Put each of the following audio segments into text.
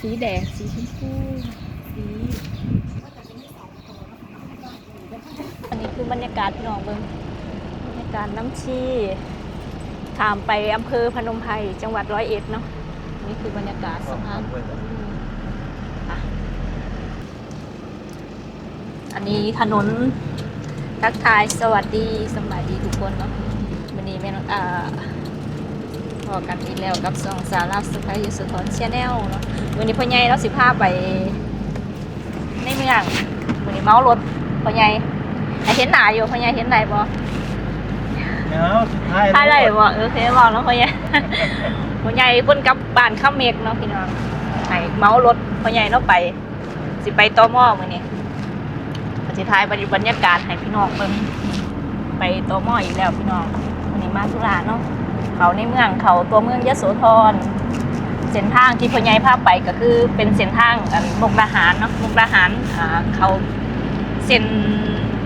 สีแดง สีชมพูสีอันนี้คือบรรยากาศพี่น้องเบิ้งบรรยากาศน้ำชีถามไปอำเภอพนมไพรจังหวัดร้อยเอ็ดเนาะนี่คือบรรยากาศสะพานอืมอะอันนี้ถนนทักทายสวัสดีสบายดีทุกคนเนาะวันนี้แม่นอ่าพ อกันอีกแล้วกับสองสาวลาวสไปยสุธรเชียแนลเนาะวันนี้พ่อใหญ่เราสิพาไปในเมืองวันนี้เมารถพ่อใหญ่ให้เห็นหน้าอยู่พ่อใหญ่เห็นไหนบ่เนาะสุดท้ายถ่ายไรบ่เออเคยบอกแล้วพ่อใหญ่พ่อใหญ่เพิ่นกลับบ้านข้ามเมกเนาะพี่น้องให้เมารถพ่อใหญ่เนาะไป สิไปตอมอมื้อนี้ก็สิถ่ายบรรยากาศให้พี่น้องเบิ่งไปตอมออีกแล้วพี่น้องวันนี้มาธุระเนาะ เขาในเมืองเขาตัวเมืองยะโสธรเส้นทางที่พ่อใหญ่พไปก็คือเป็นเส้นทางอันมุกดาหารเนาะมุกดาหารเขาเส้น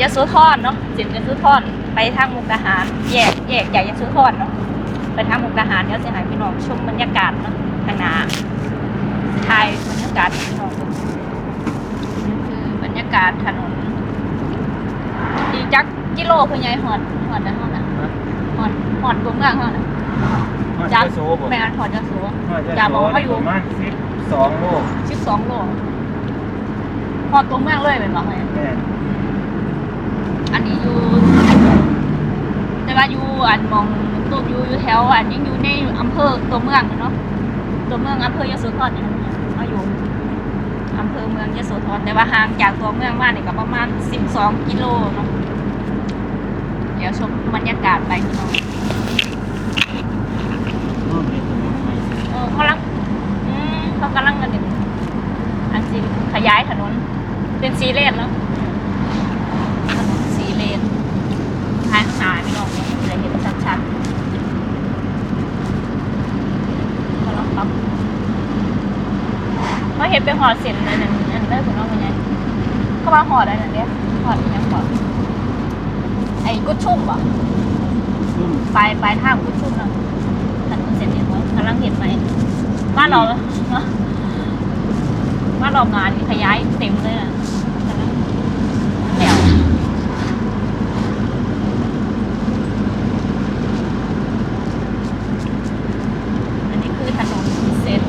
ยะโสธรเนาะเส้นยะโสธรไปทางมุกดาหารแยกแยกจากยะโสธรเนาะไปทางมุกดาหารเดี๋ยวสิให้พี่น้องชมบรรยากาศเนาะข้างหน้าถ่ายบรรยากาศพี่น้องดูนี่คือบรรยากาศถนนดีจักกิโลพ่อใหญ่หอดหอดนะหอดนะหอดหอดตรงกลางหอดนะ จักโซบ่แม่อันหอดจะสูงออย่าบอกเขาอยู่ประมาณสิบสองโลสิบสองโลหอดตรงเมืองเลยเป็นบ้างไหมแม่อันนี้อยู่แต่ว่าอยู่อันมองตัวอยู่อยู่แถวอันยังอยู่ในอำเภอตัวเมืองเนาะตัวเมืองอำเภอยโสธรเนี่ยมาอยู่อำเภอเมืองยโสธรแต่ว่าห่างจากตัวเมืองมาเนี่ยก็ประมาณสิบสองกิโลเนาะเดี๋ยวชมบรรยากาศไปพี่น้อง เออเขากำลังอืมเขา กำลังกันหนึ่งอันสิขยายถนน เป็นสีเลนเนาะถนนสีเลนทางหนาพี่น้องเนี่ยจะเห็นชัดๆเขาลองปรับเขาเห็นไปหอดเส้นนั่นนั่นนั่นได้คุณน้องเป็นไงเขาว่าหอดอะไรนั่นเนี่ยหอดยังหอดไอ้กุดชุ่มป่ะปลายปลายทางกุดชุ่มเนาะถนนเส้นนี้เขากำลังเห็นไหม บ้านเราบ้านเรางานขยายเต็มเลยอะกำลังแถวอันนี้คือถนนเส้น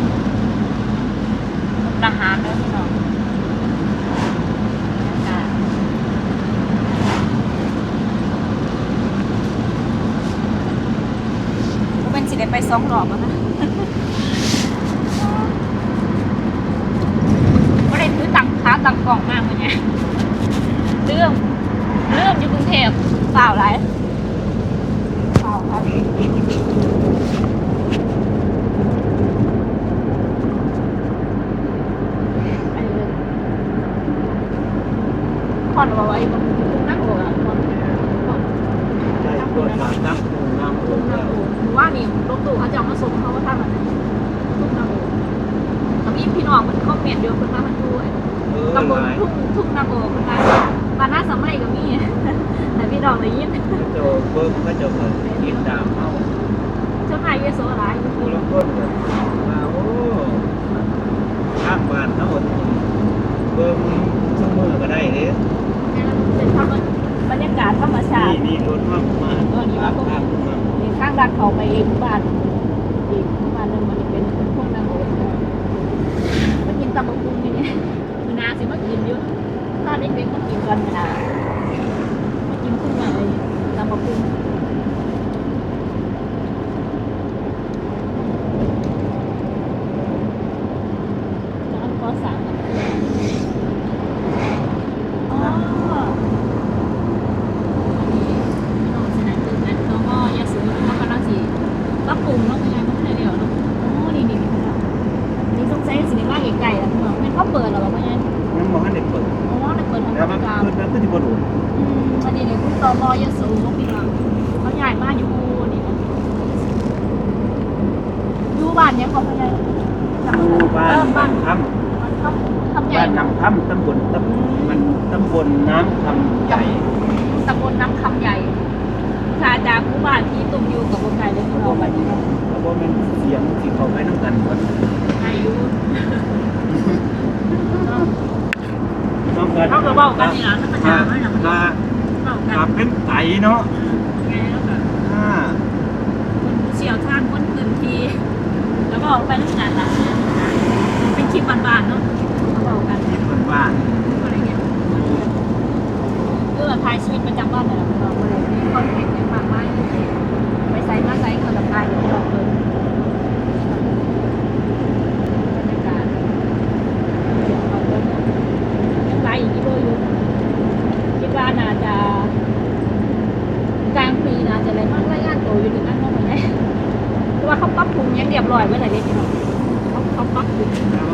มุกดาหารเด้อพี่น้องเป็นสิได้ไปสองรอบแล้วนะ ก็ได้ซื้อตังค้าตังกล่องมากเลยเนี่ยเรื่องเรื่องอยู่กรุงเทพ เปล่าไรเปล่าครับไปเลยผ่อนเอาไว้ก่อนนั่งหัวก่อนผ่อนใช่ตัวสามน้ำปูน้ำปูทุ่งนาโอหรือว่านี่รถตู้เขาจะเอามาส่งเขาว่าท่านอะไรทุ่งนาโอแต่มีพี่น้องมันคอมเมนต์เดียวคนมามันด้วยเออตำบลหลายทุ่งทุ่งนาโอคนมา บ้านหน้าสมัยก็มี แต่พี่น้องเลยยิ้มเจ้าเบิ้งก็จะเปิดกินดามเฮาเจ้านายเยโสหลายผู้ละคนเลยมาโอ้ข้างบ้านเฮาเบิ้งชั่วมือก็ได้เด้เป็นธรรมบรรยากาศธรรมชานี่ติ นี่รถมามาเออนี่ว่าพวกข้างมานี่ข้างดักเขาไปหมู่บ้านอีกหมู่บ้านหนึงมันเป็นพวกนาโอมากินตำบักหุ่งนี่เนี่ยมันนาสิมากินอยู่ ถ้าเด็กๆมากินกันนะมากินขึ้นมาเลยตำบักหุ่งานก่อสร้างอะอ๋ออันนี้พี่น้องสนามตื่นนั้นเขาก็ยาสูบเขากำลังสิปรับปรุงเนาะเป็นไงมันไม่ได้เดียวเนาะอ๋อนี่นี่นี่พี่น้องนี่ต้องใช้สินค้าไก่ๆแล้วพี่น้องเป็นเขาเปิดเหรอวะเป็นไง ยังบ่ทันได้เปิด อ๋อได้เปิดทำ แล้ว กิ มั จ น การ ขึ้นแล้วก็สิบ่โดน อืมอันนี้เนี่ยคุณตมยาสูบพี่น้องเขาใหญ่มากอยู่นี่นะอยู่บ้านยังเขาเป็นไงจำ ห ไม่ มู่ ได้ บ้า เอน อบ้าน คำ มันทำทำใหญ่ บ้าน เนาะ น้ำคำตำบลตำมันตำบลน้ำคำใหญ่ ตำบลน้ำคำใหญ่ชาจากผู้บ้านที่ตุ่มอยู่กับวงไก่เลยที่เราบัดนี้ แล้วก็เป็นเสียงที่เขาไปน้ำกันหมด อื อายุ ต้องกัน เขาก็เว้ากันนี่ล่ะธรรมดาไม่หรอกลาเว้ากัลานเป็นไตเนาะไงแล้วก็อ่าคนเชี่ยวชาญคนพื้นที่แล้วก็ออกไปทั้งนั้นล่ะเป็นคลิปบ้านๆเนาะเขาเว้ากันคิดมันบ้านอะไรเงี้ยเออถ่ายชีวิตประจำวันเนี่ยเราก็เลยมีคอนเทนต์เนี่ยมากมายไปใส่มาใส่เขากับกายอยู่ตลอดเลยบรรยากาศเอาเบิ่งยังไงอีกที่โบอยู่คิด ว่าน่าจะกลางปีน่าจะอะไรมากรายงานตัวอยู่ถึงนั้นมองไปไหนเพราะว่าเขาปรับปรุงยังเรียบร้อยไว้เลยเด็กพี่น้องเขาเขาปรับปรุงแล้ว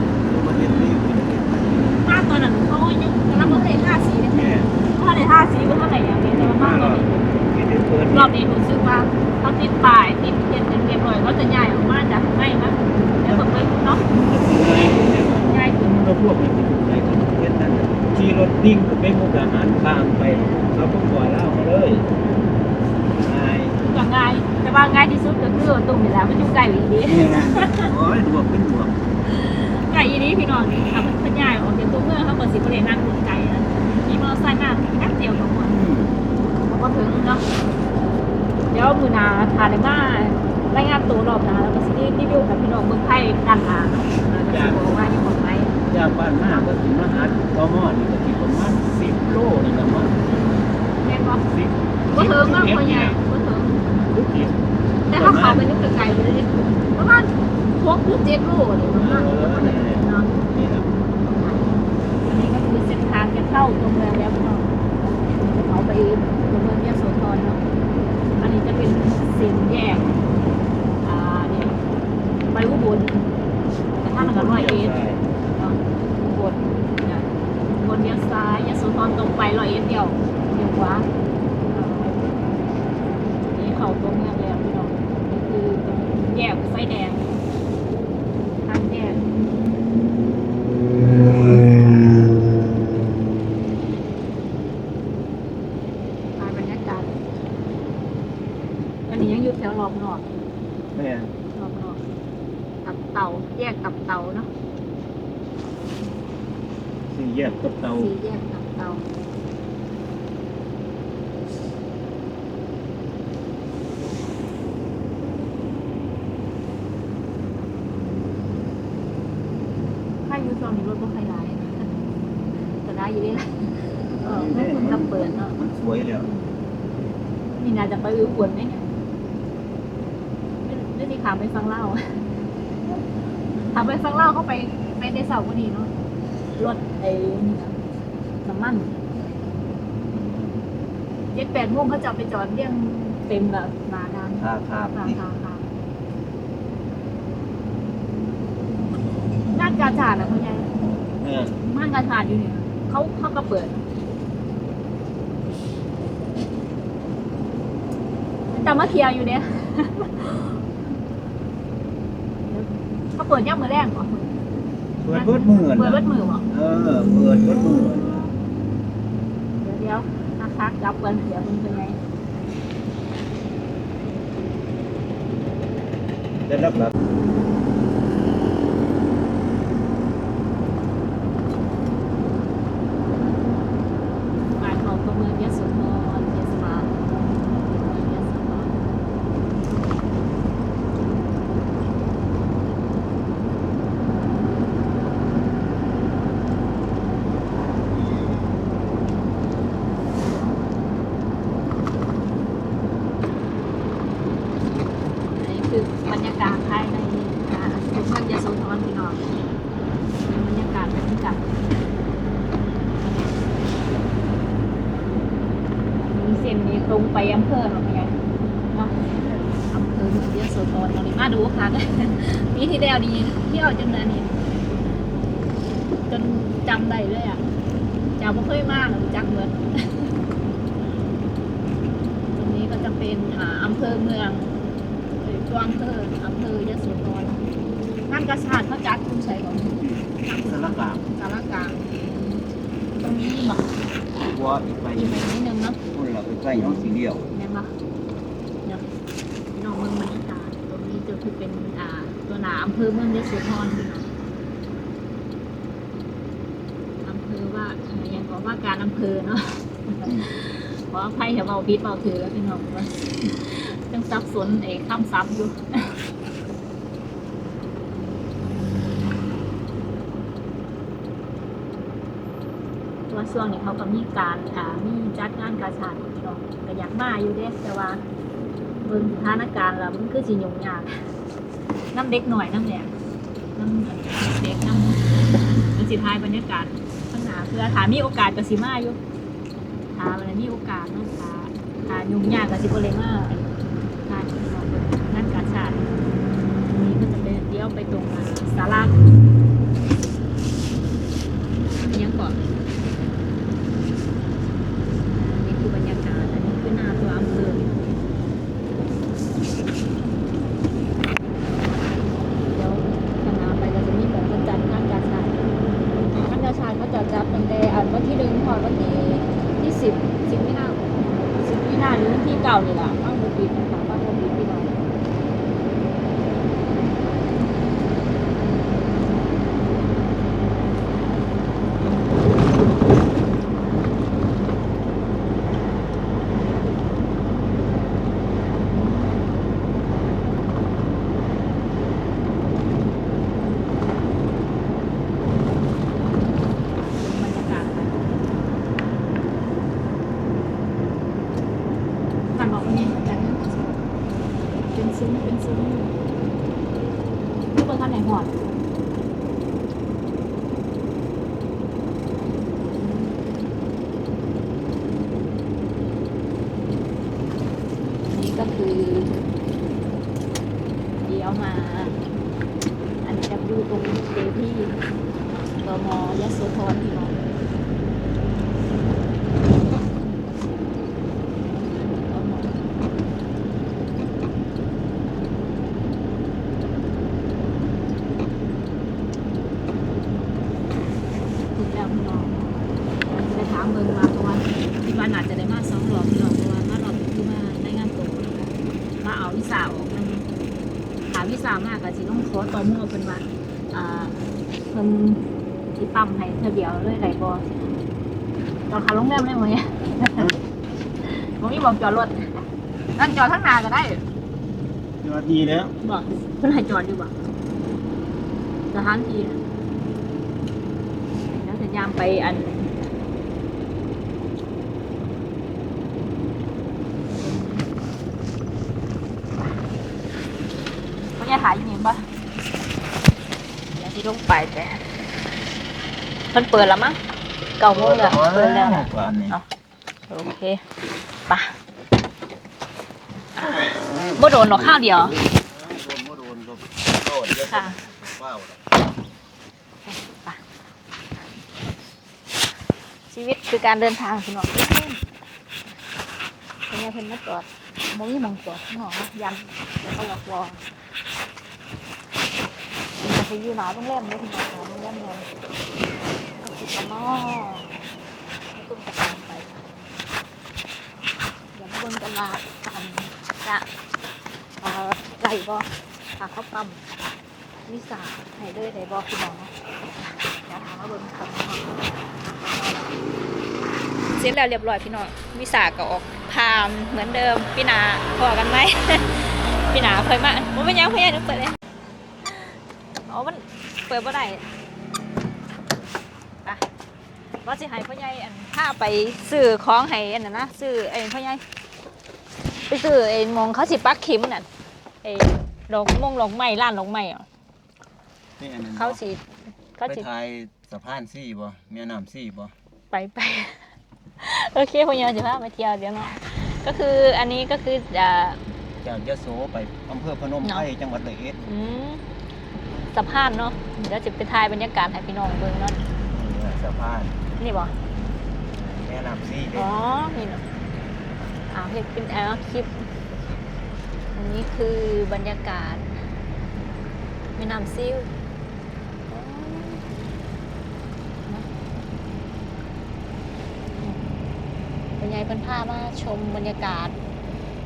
มุกดาหารข้ามไปเขาก็ปล่อยเล่าเขาเลยง่ายก็ง่าย แต่ว่าง่ายที่สุดก็คือตุ่มนี่แหละมันอยู่ไกลอีดีนี่ไงโอ้ยดวงเป็นดวงไกลอีดีพี่น้องนี่ค่ะมันเพิ่นย้ายออกจากตัวเมืองเขาก็สิบ่ได้นั่งรถไกลนะขี่มอเตอร์ไซค์มาแป๊บเดียวก็หมดอืมก็ถึงเนาะเดี๋ยวมือหนาทานได้มารายงานตัวรอบหนาแล้วก็สิได้รีวิวกับพี่น้องเมืองไทยด้านหน้าเนาะแล้วก็สิบอกว่าอยู่ของไหน จากบ้านหน้าก็ถึงมหาตอมอนี่ก็ที่ประมาณสิบโลนี่ประมาณแม่นบ่สิบบ่ถึงเนาะพ่อใหญ่บ่ถึงลูกเดียวแต่เขาเข้าไปนึกไกลๆไปเลยดิประมาณ6หรือ7โลนี่ประมาณนี้เนาะนี่แหละอันนี้ก็คือเส้นทางจะเข้าตัวเมืองแล้วพี่น้องเขาไปตัวเมืองยโสธรเนาะอันนี้จะเป็นเส้นแยกอ่านี่ไปอุบลแต่ถ้ามันก็ร้อยเอ็ด เนาะบนเนี่ย บนเลี้ยวซ้ายยโสธรตรงไปร้อยเอ็ดเดียวเดียวขวาเอ่อนี่เขาตัวเมืองแล้วพี่น้องนี่คือตรงแยกไฟแดงทางแยกถ่ายบรรยากาศอันนี้ยังอยู่แถวรอบนอก แม่ รอบนอกตับเต่าแยกตับเต่าเนาะ สี่แยกกับเตา สี่แยกตับเต่า ถ้าอยู่ตรงนี้รถก็ใครร้ายแต่ได้อยู่ดีละเออไม่คุณจะเปิดเนาะ มันสวยแล้ว นี่น่าจะไปวิวควรไหมเนี่ยไม่ไม่ได้ข่าวไปฟังเล่าถามไปฟังเล่าเข้าไปไปในเสาร์ก็ดีเนาะรถไอ้นี่นะน้ำมันเจ็ดแปดโมงเขาจะเอาไปจอดเรียงเต็มแบบมานานคาคาค่ะนี่ค่ะค่ะงานกาชาดอะเขาใหญ่เออ ม่านกาชาดอยู่เนี่ยเขาเขาก็เปิด แต่มาเคลียร์อยู่เนี่ยเขาเปิดย่ำมือแรกเหรอเปิดเบิดมือเปิดเบิดมือเหรอเออ เปิดเบิดมือเดี๋ยวเดี๋ยวนะคะกลับกันเดี๋ยวมันเป็นไงได้รับรับ หมายของตัวเมืองยะโสธรเทศบาลเมืองยะโสธร อันนี้คือบรรยากาศภายในอ่าชุมชนยโสธรพี่น้องเป็นบรรยากาศบรรยากาศมีเส้นนี้ตรงไปอำเภอหรอไงเนาะอำเภอเมืองยโสธรตรงนี้มาดูค่ะ ปีที่แล้วดี ที่เอาจนนั้นนี่จนจำได้เลยอะจำไม่ค่อยมากหรอกจักเหมือนตรงนี้ก็จะเป็นอ่าอำเภอเมืองหรือตัวอำเภออำเภอยโสธรงานกระชาติเขาจัดคุณใส่ของสารกลางสารกลางตรงนี้บอกวัวอีกไปอีกไปนิดนึงเนาะคนเราไปใกล้น้องสีเดียวแม่นบอกเดี๋ยวน้องเมืองบรรยากาศตรงนี้จุดคือเป็นอ่า ตัวหนาอำเภอเมืองยโสธรพี่น้องอำเภอว่าเอ่อยังบอกว่าการอำเภอเนาะขออภัยถ้าเบาพิษเบาถือแล้วพี่น้องว่ายังซับสนไอ้ข้ามซับอยู่ว่าช่วงนี้เขาก็มีการอ่ามีจัดงานกาชาดพี่น้องก็อยากมาอยู่เด้แต่ว่าเบิ่งสถานการณ์แล้วมันคือสิยุ่งยาก น้ำเด็กหน่อยน้ำแหลกน้ำเด็กน้ำมันสิทายบรรยากาศข้างหน้าเพื่อถามีโอกาสก็สิมาอยู่ถามันมีโอกาสเนาะถาถายุ่งยากกับสิบ่เลยมาถ้าเราเปิดงานกาชาดนี้ก็จะเป็นเดี๋ยวไปตรงนั้นศาลาอิหยังก่อนอันนี้คือบรรยากาศอันนี้คือหน้าตัวอำเภอเดี๋ยวข้างหน้าไปก็จะมีหมองวันจันทร์งานกาชาดงานกาชาดเขาจะจัดตั้งแต่อ่า วันที่หนึ่งถอดวันที่ที่สิบสิบวินาสิบวินาหรือที่เก่านี่แหละต้องดูปิดนะคะบ้านโมบิดพี่น้องบรรยากาศค่ะผ่านบอกว่านี่แต่เป็นซุ้มเป็นซุ้ม ท่านไหนหอดนี่ก็คือ เดี๋ยวมา อันนี้จะดูตรงเดที่ตมยโสธรพี่น้องตมถึงแล้วพี่น้องไปถามเบิ่งมาเพราะว่าที่บ้านอาจจะได้มาสองรอบพี่น้องเพราะว่ามารอบนี้คือมาในงานตัวมาเอาวิสาออกมันหาวิสามากก็สิต้อง ขอต่อมอเป็นว่าอ่าเพิ่นสิปั๊มให้เธอเดียวเลยไหลบ่จอดขาโรงแรมได้ไหมบ่มีบอกจอดรถนั่นจอดทั้งหนาก็ได้ยอดดีแล้วบอกเพิ่นให้จอดอยู่บ่สถานที่น่ะแล้วจะยามไปอันเขาจะถ่ายอยั งไงปะเดี๋ยวที่ลงไปแต่มันเปิดแล้วมั้งเก่าโมงแล้วเปิดแล้วนะบ้านนี้เอาโอเคปะบ่โดนหรอกข้าวเดียวโดนบ่โดนก็โดนเยอะค่ะว้าวปะชีวิตคือการเดินทางคุณหนอกเป็นไงเพิ่นมาจอดมองนี่มองจอดหนอยันแล้วก็ล็อกวอมันจะ ไปยู่หนาโรงแรมเลยคุณหนอกโรงแรมเลยก็คือตะมอไม่ต้องตามไป เดี๋ยวมาเบนตลาดกันจะเอ่อไรบ่พาเขาปั๊มวิสาให้เลยได้บ่คุณหมอเดี๋ยวถามว่าเบนคำเสร็จแล้วเรียบร้อยพี่น้องวิสาก็ออกพามเหมือนเดิมพี่นาพอกันไหมพี่นาเคยมาผมไม่ยังเพื่อนเปิดเลย อ๋อมันเปิดบ่ได้ไปว่าสิให้พ่อใหญ่อันถ้าไปซื้อของให้อันนั้นนะซื้อไอ้พ่อใหญ่ไปซื้อไอ้หมองเขาสิปักเข็มน่ะไอ้ดอกมงดอกไม้ร้านดอกไม้อะนี่อันนั้นเขาสิเขาไปสิถ่ายสะพานซี่บ่แม่น้ำซี่บ่ไปไปโอเคพ่อใหญ่จะพาไปเที่ยวเดี๋ยวเนาะก็คืออันนี้ก็คืออ่าจากยะโสไปอำเภอพนมไพรจังหวัดร้อยเอ็ดอืม สะพานเนาะเดี๋ยวจะไปถ่ายบรรยากาศให้พี่น้องเบิ่งเนาะนี่สะพานนี่บ่แม่น้ำซี่เด้อ๋อนี่เนาะอ่าเฮ็ดเป็นแอลคลิปอันนี้คือบรรยากาศแม่น้ำซิวอ๋อเนาะเป็นไงเพิ่นพามาชมบรรยากาศ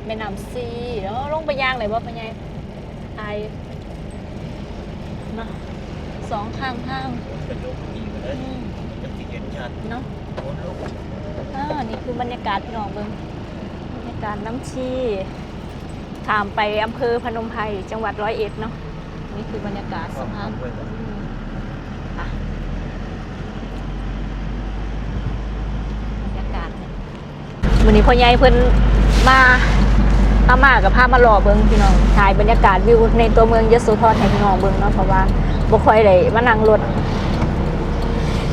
แม่น้ำซีแล้วลงไปย่างเลยบ่เป็นไงไทยเนาะ สองข้างทางเป็นลูกดีกว่าเลอืยมมันจะติดเห็นชัดเนาะโคนลูกอ่านี่คือบรรยากาศพี่น้องเบิ่งบรรยากาศน้ำชีถามไปอำเภอพนมไพรจังหวัดร้อยเอ็ดเนาะนี่คือบรรยากาศคสวามภาพเพื่อนอืมอะบรรยากาศเนี่ยวันนี้พ่อใหญ่เพิ่นมาอามากับพามาหล่อเบิงพี่น้องถ่ายบรรยากาศวิวในตัวเมืองยโสธรให้พี่น้องเบิงเนาะเพราะว่า บ่ค่อยได้มานั่งรถ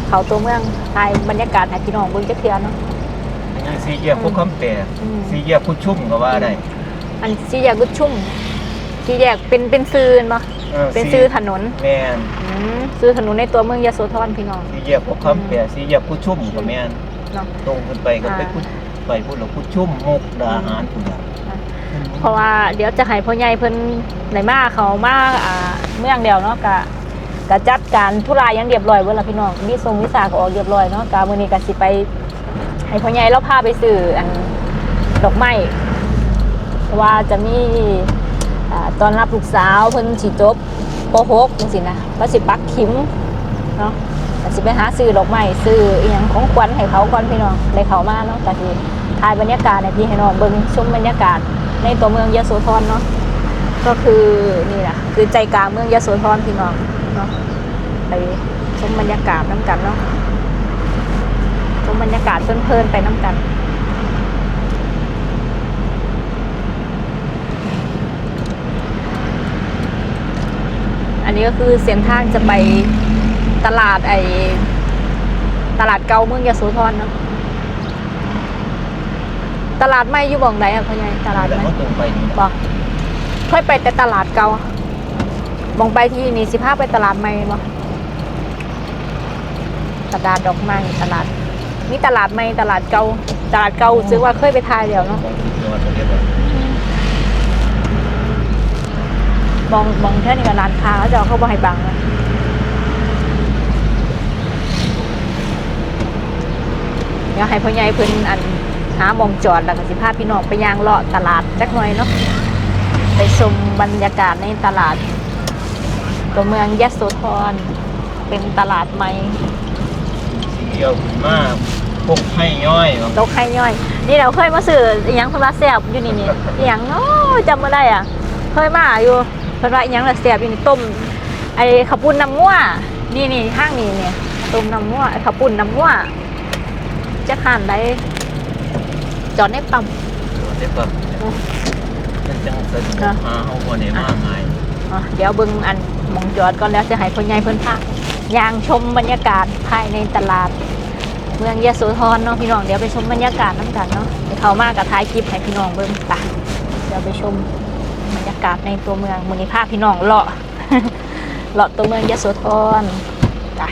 เขาตัวเมืองถ่ายบรรยากาศให้พี่น้องเบิงจักเทื่อเนาะยังสีแยกพวกคำแปรอืมสีแยกคุณชุ่มก็ว่าได้อันสี่แยกกุดชุ่มสี่แยกเป็นเป็นซื้อเนาะเป็นซื้อถนนแม่นอืมซื้อถนนในตัวเมืองยโสธรพี่น้องสีแยกพวกคำแปรสีแยกคุณชุ่มก็แม่นเนาะตรงขึ้นไปก็ไปอ่าพุทไปพุทธหลวงพุทชุ่มมุกดาหารพุ่นน่ะเพราะว่าเดี๋ยวจะให้พ่อใหญ่เพิ่นไหนมาเขามาอ่าเมืองเดียวเนาะกะ กะจัดการธุระยังเรียบร้อยเวลาพี่น้องมีทรงวิสาก็ออกเรียบร้อยเนาะกะมื้อนี้ก็สิไปให้พ่อใหญ่เราพาไปซื้ออันดอกไม้เพราะว่าจะมีอ่ตอนรับลูกสาวเพิ่นสิจบป .6 จังซี่นะก็สิปักขิมเนาะก็สิไปหาซื้อดอกไม้ซื้ออีหยังของขวัญให้เขาก่อนพี่น้องได้เขามาเนาะก็สิถ่ายบรรยากาศให้พี่ให้น้องเบิ่งชมบรรยากาศในตัวเมืองยโสธรเนาะก็คือนี่แหละคือใจกลางเมืองยโสธรพี่น้อง เนาะไปชมบรรยากาศน้ำกันเนาะชมบรรยากาศเพลินๆไปน้ำกันอันนี้ก็คือเส้นทางจะไปตลาดไอตลาดเก่าเมืองยโสธรเนาะตลาดไม่อยู่บ่องไหนอะพ่อใหญ่ตลาดแล้วไม่ก็ตรงไปนี่บอกค่อยไปแต่ตลาดเก่า บองไปที่นี่สิพาไปตลาดใหม่บ่ตลาดดอกไม้ตลาดมีตลาดใหม่ตลาดเก่าตลาดเก่าซื้อว่าเคยไปทายเดียวเนาะของจังหวัดประเทศไทยมองมองแค่นี้กับร้านค้าเขาจะเอาเข้าบ่ให้บังนะเดี๋ยวให้พ่อใหญ่เพิ่นอันหาหมองจอดแล้วก็สิพาพี่น้องไปย่างเลาะตลาดจักหน่อยเนาะไปชมบรรยากาศในตลาด ตัวเมืองยโสธรเป็นตลาดใหม่สีเดียวขึ้นมาพวกให้ย่อยว่าตกไข่ย่อย นี่เราเคยมาซื้ออหยังเพิ่นว่าแซ่บอยู่นี่นี่อหยังเนาะจำบ่ได้อะ เคยมาอยู่เพิ่นว่าอหยังละแซ่บอยู่นี่ต้มไอ้ข้าวปุ้นน้ำงัวนี่นี่ข้างนี้เนี่ยต้มน้ำงัวไอ้ข้าวปุ้นน้ำงัวจะขานได้จอดในปั๊มเด็กแบบมันจังสะดวกค่ะหาเฮาบ่ได้มาง่ายอะเดี๋ยวเบิ่งอันห มองจอดก่อนแล้วจะให้พ่อใหญ่เพิ่นพาย่างชมบรรยากาศภายในตลาด เมืองยะโสธรเนาะพี่น้องเดี๋ยวไปชมบรรยากาศน้ำกันเนาะเดี๋ยวเขามากกับท้ายคลิปให้พี่น้องเบิ่งไปเดี๋ยวไปชมบรรยากาศในตัวเมืองมูลนิภาพพี่น้องเลาะเลาะตัวเมืองยะโสธรจ้ะ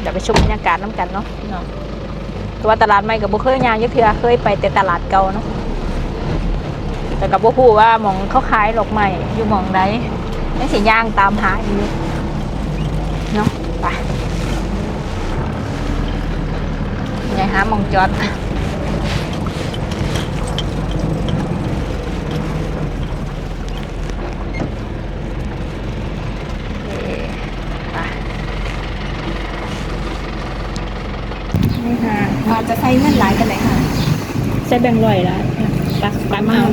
เดี๋ยวไปชมบรรยากาศน้ำกันเนาะพี่น้องตัวาตลาดใหม่กับบุเคยยางยักเทือเคยไปแต่ตลาดเก่าเนาะแต่กับบุพูว่ามองเขาขายดอกไม้อยู่มองใด ไม่สิย่างตามหาอยู่เนาะไปไงฮะมองจอดนี่ค่ะมาจะใช้เงินหลายกันเลยค่ะใช้แบงค์ร้อยแล้วปักปักเอา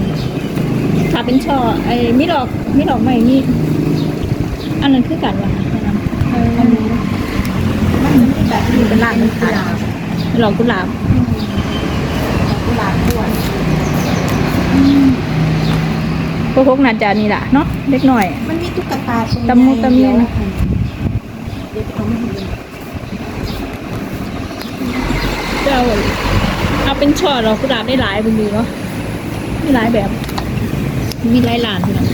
ถ้าเป็นช่อไอ้มีดอกมีดอกใหม่มี อันนั้นคือกันวะเอออันนี้มันมีแบบนี้เป็นหลักเป็นกุหลาบดอกกุหลาบกุหลาบด้วยพวกพวกน่าจะนี่แหละเนาะเล็กหน่อย มันมีตุ๊กตาตรงตะมุตะมิเดียววเดี๋ยวเขาไม่เห็นจะเอาเอาเป็นช่อดอกกุหลาบได้หลายเป็นดีเนาะมีหลายแบบ มีหลายหลานทีนะ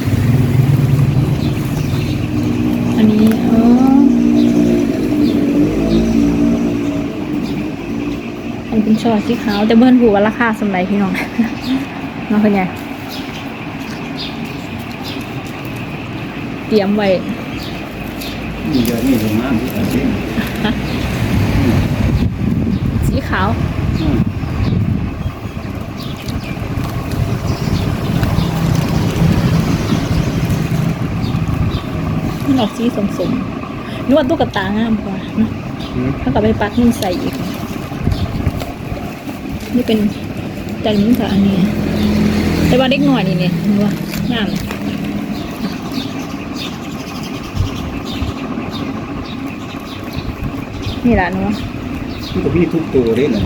อันนี้อ๋ออันเป็นช่อสีขาวแต่เบิ้ลหูว่าราคาสำไรพี่น้องเนาะเป็นไงเตรียมไว้นี่เดี๋ยวนี้โรงงานที่ตัดสินสีขาว อืม ออกสีสมสมๆนวดตุ๊กตางามกว่าเนาะอืมถ้ากับไปปักนุ่นใส่อีก นี่เป็นจันทร์กับอันนี้ แต่ว่าเด็กหน่อยนี่เนี่ยนึกว่างามนี่แหละนึกว่ามันก็มีทุกตัวเด้น่ะ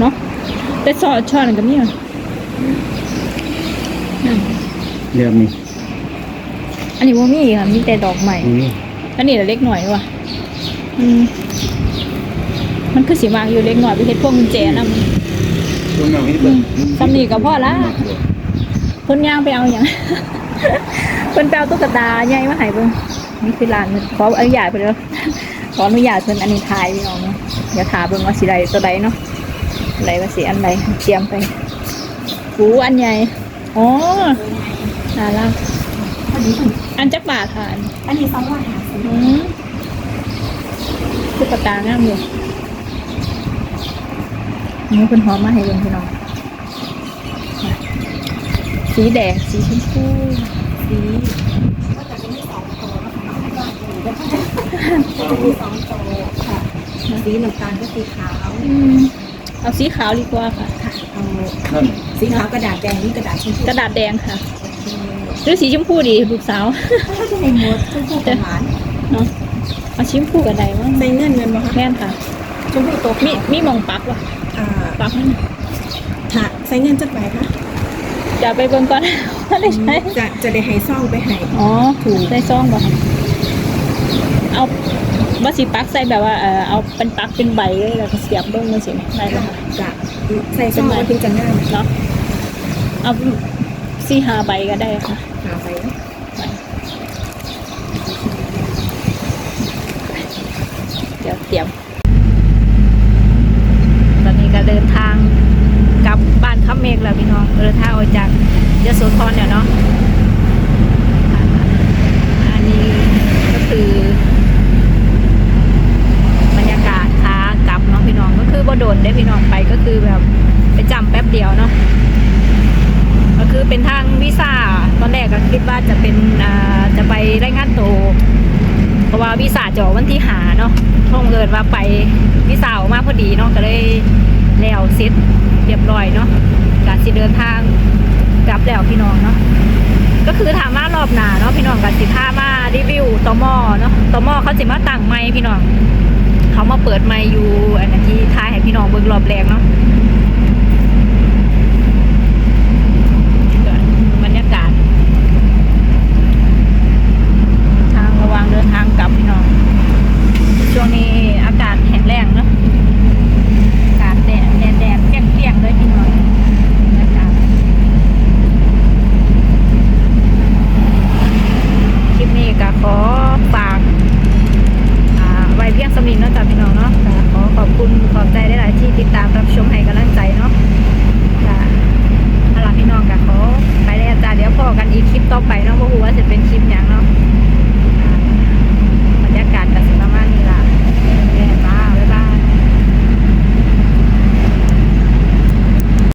เนาะแต่ซอสช่อนกับนี่อะอืมเรียบนี่ อันนี้ว่ามีค่ะมีแต่ดอกใหม่อืมอันนี้แหละเล็กหน่อยว่ะอืมมันคือสีมากอยู่เล็กหน่อยไปเฮ็ดพวกกุญแจนำตัวน้องนี่เบิ่งซ้ำนี่ก็พอละ เพิ่นย่างไปเอาอย่าง เพิ่นไปเอาตุ๊กตาใหญ่มาให้เบิ่งนี่คือร้านมันขออนุญาตไปเด้อขออนุญาตเพิ่นอันนี้ทายพี่น้องเนาะอย่าถาเบิ่งว่าสิใดตัวใดเนาะอะไรว่าสิอันใดเตรียมไปหูอันใหญ่อ๋อน่ารักพอดีถึง อันจักบาทค่ะอันอันนี้สองร้อยห้าสิบอืมตุ๊กตางามอยู่นี่เพิ่นหอมมาให้เบิ่งพี่น้องมาสีแดงสีชมพูสีก็จะเป็นสองตัวนะคะแล้วก็จะมีสองตัวค่ะสีน้ำตาลก็สีขาวอืมเอาสีขาวดีกว่าค่ะค่ะเอานั่นสีขาวกระดาษแดงนี่กระดาษชมพูกระดาษแดงค่ะ หรือสีชมพูดีลูกสาวถ้าจะในหมดชมพูกับหวานเนาะเอาชมพูกับใดวะในเงื่อนเงินบ่คะแม่นค่ะชมพูตัวมีมีหมองปักว่ะอ่าปักมันค่ะใส่เงินจัดไปคะจะไปเบิ่งก่อนว่าได้ใช้จะจะได้ให้ซ่องไปให้อ๋อถูกได้ซองบ่ค่ะเอาว่าสิปักใส่แบบว่าเออเอาเป็นปักเป็นใบเลยแล้วก็เสียบเบิ่งมันสิได้บ่ค่ะจะใส่ซ่องมาถึงจะง่ายเนาะเอา สี่ห้าใบก็ได้ค่ะหาไปเนาะเดี๋ยวเตรียม ตอนนี้ก็เดินทางกลับบ้านข้ามเมฆแล้วพี่น้องเดินทางออกจากยโสธรเนี่ยเนาะอ่าอันนี้ก็คือบรรยากาศขากลับเนาะพี่น้องก็คือบ่โดนได้พี่น้องไปก็คือแบบไปจำแป๊บเดียวเนาะ ก็คือเป็นทางวีซ่าตอนแรกก็คิดว่าจะเป็นอ่าจะไปรายงานตัวเพราะว่าวีซ่าจะออกวันที่หาเนาะท่องเกิดว่าไปวีซ่าออกมาพอดีเนาะก็เลยแล้วเสร็จเรียบร้อยเนาะการสิเดินทางกลับแล้วพี่น้องเนาะก็คือถามว่ารอบหนาเนาะพี่น้องกับสิพามารีวิวตมเนาะตมเขาสิมาตั้งไม้พี่น้องเขามาเปิดไม้อยู่อันนั้นที่ท้ายให้พี่น้องเบิ่งรอบแรกเนาะ